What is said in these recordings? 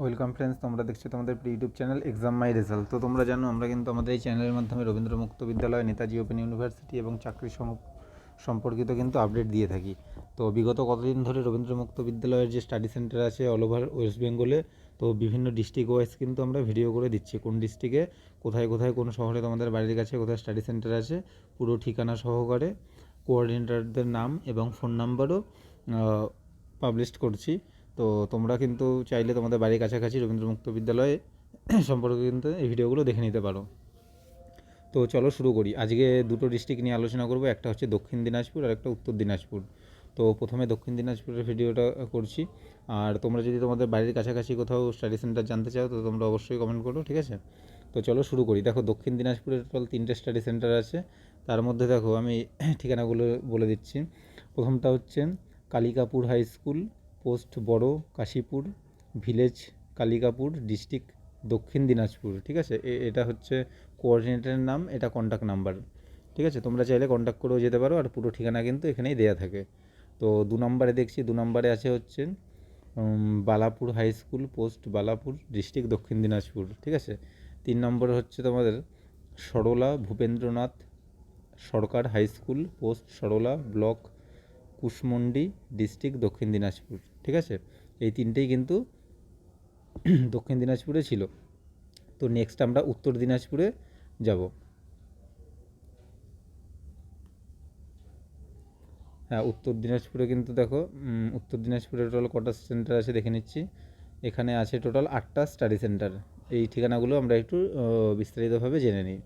Welcome friends, তোমরা দেখছ তোমাদের YouTube channel exam my result তো তোমরা জানো, আমরা কিন্তু আমাদের এই চ্যানেলের মাধ্যমে রবীন্দ্র মুক্ত বিদ্যালয়, নেতাজি ওপেন ইউনিভার্সিটি এবং চাকরি সম্পর্কিত কিন্তু আপডেট দিয়ে থাকি। তো বিগত কতদিন ধরে রবীন্দ্র মুক্ত বিদ্যালয়ের যে স্টাডি সেন্টার আছে অল ওভার ওয়েস্ট বেঙ্গলে তো বিভিন্ন ডিস্ট্রিক্ট ওয়াইজ কিন্তু আমরা ভিডিও করে দিচ্ছি। কোন ডিস্ট্রিক্টে কোথায় কোথায়, কোন শহরে তোমাদের বাড়ির কাছে কোথায় স্টাডি সেন্টার আছে, পুরো ঠিকানা সহকারে কোঅর্ডিনেটরদের নাম এবং ফোন নাম্বারও পাবলিশ করছি। তো তোমরা কিন্তু চাইলে তোমাদের বাড়ির কাছাকাছি রবীন্দ্র মুক্ত বিদ্যালয়ে সম্পর্কে কিন্তু এই ভিডিওগুলো দেখে নিতে পারো। তো চলো শুরু করি। আজকে দুটো ডিস্ট্রিক্ট নিয়ে আলোচনা করব। একটা হচ্ছে দক্ষিণ দিনাজপুর আর একটা উত্তর দিনাজপুর। তো প্রথমে দক্ষিণ দিনাজপুরের ভিডিওটা করছি। আর তোমরা যদি তোমাদের বাড়ির কাছাকাছি কোথাও স্টাডি সেন্টার জানতে চাও, তো তোমরা অবশ্যই কমেন্ট করো, ঠিক আছে? তো চলো শুরু করি। দেখো, দক্ষিণ দিনাজপুরে টোটাল তিনটে স্টাডি সেন্টার আছে। তার মধ্যে দেখো, আমি ঠিকানাগুলো বলে দিচ্ছি। প্রথমটা হচ্ছে কালিকাপুর হাই স্কুল পোস্ট বড় কাশীপুর, ভিলেজ কালিকাপুর, ডিস্ট্রিক্ট দক্ষিণ দিনাজপুর, ঠিক আছে? এটা হচ্ছে কোঅর্ডিনেটরের নাম, এটা কন্ট্যাক্ট নাম্বার ঠিক আছে? তোমরা চাইলে কন্ট্যাক্ট করেও যেতে পারো আর পুরো ঠিকানা কিন্তু এখানেই দেওয়া থাকে। তো দু নম্বরে দেখছি, দু নম্বরে আছে হচ্ছে Balapur high school post Balapur, district Dakshin Dinajpur, ঠিক আছে? তিন নম্বরে হচ্ছে তোমাদের Sarla Bhupendranath Sarkar high school post Sarla block Kushmandi, district Dakshin Dinajpur. ঠিক আছে? এই তিনটেই কিন্তু দক্ষিণ দিনাজপুরে ছিল। তো নেক্সট আমরা উত্তর দিনাজপুরে যাব। হ্যাঁ উত্তর দিনাজপুরে কিন্তু দেখো উত্তর দিনাজপুরে টোটাল কটা সেন্টার আছে দেখে নিচ্ছি। এখানে আছে টোটাল আটটা স্টাডি সেন্টার এই ঠিকানাগুলো আমরা একটু বিস্তারিতভাবে জেনে নিই।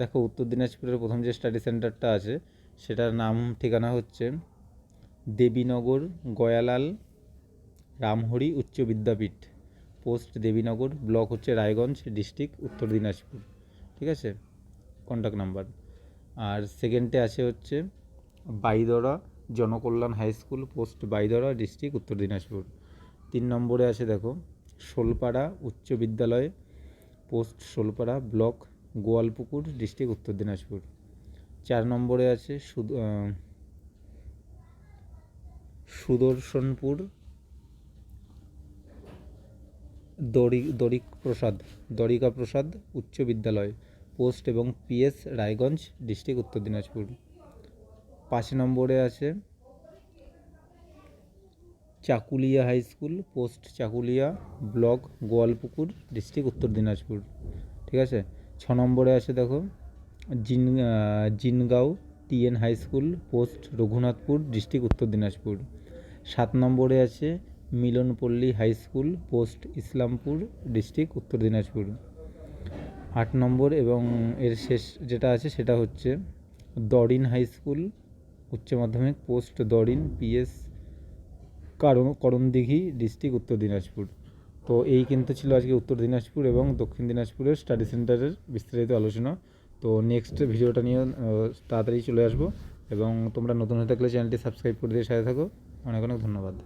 দেখো, উত্তর দিনাজপুরের প্রথম যে স্টাডি সেন্টারটা আছে, সেটার নাম ঠিকানা হচ্ছে দেবীনগর, গয়ালাল রামহরি উচ্চ বিদ্যাপীঠ, পোস্ট দেবীনগর, ব্লক হচ্ছে রায়গঞ্জ, ডিস্ট্রিক্ট উত্তর দিনাজপুর, ঠিক আছে? কন্ট্যাক্ট নাম্বার আর সেকেন্ডে আছে হচ্ছে Baidara Janakalyan high school post Baidara district Uttar Dinajpur. তিন নম্বরে আছে দেখো Sholpara Uchcha Vidyalaya post Sholpara block Goalpukur district Uttar Dinajpur. চার নম্বরে আছে সুদ- সুদর্শনপুর দড়ি দরিক প্রসাদ দরিকা প্রসাদ উচ্চ বিদ্যালয়, পোস্ট এবং পিএস রায়গঞ্জ, ডিস্ট্রিক্ট উত্তর দিনাজপুর। পাঁচ নম্বরে আছে Chakulia high school, post Chakulia block Goalpukur, district Uttar Dinajpur. ঠিক আছে? ছ নম্বরে আছে দেখো, জিন Jingaon TN high school, post Raghunathpur, district Uttar Dinajpur. সাত নম্বরে আছে Milanpalli high school, post Islampur district, Uttar Dinajpur. আট নম্বর এবং এর শেষ যেটা আছে সেটা হচ্ছে দরিন হাই স্কুল, উচ্চ মাধ্যমিক, পোস্ট দরিন পিএস কারণ করণদিঘি ডিস্ট্রিক্ট, উত্তর দিনাজপুর। তো এই কিন্তু ছিল আজকে উত্তর দিনাজপুর এবং দক্ষিণ দিনাজপুরের স্টাডি সেন্টারের বিস্তারিত আলোচনা। তো নেক্সট ভিডিওটা নিয়ে তাড়াতাড়ি চলে আসব এবং তোমরা নতুন হয়ে থাকলে চ্যানেলটি সাবস্ক্রাইব করে দিয়ে সাথে থাকো। অনেক অনেক ধন্যবাদ।